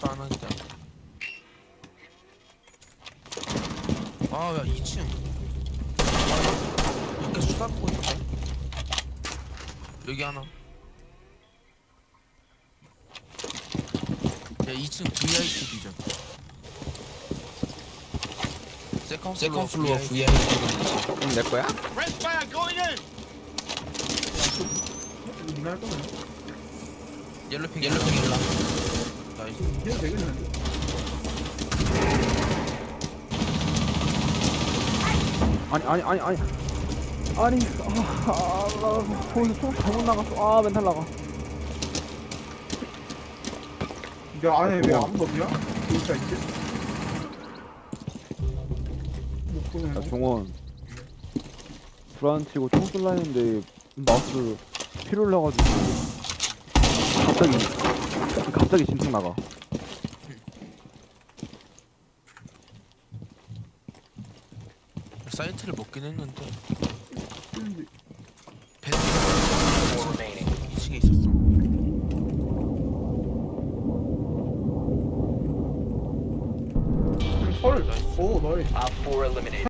빠는데. 아, 야, 2층. 아, 밖에 수다 보고 있는데? 여기 하나. 야, 2층 VIP 비전. 세컨 세컨 플로어 VIP. VIP 응, 내 거야? 이거 니가 할 거네. 옐로핑, 옐로핑 나 해도 되겠는데. 아니 아니 아니 아니 아니 아나 거기서 총 잘못 나갔어 아 멘탈 나가 야 안에 왜 아무도 없냐? 진짜 있지? 못 보네. 야 종원 불안 치고 총 쏠라 했는데 마우스 피로 올라가지고 갑자기 갑자기 진통 나가 사이트를 먹긴 했는데. 배트 2층에 있었어. 설. 오 너희. Op 4 eliminated.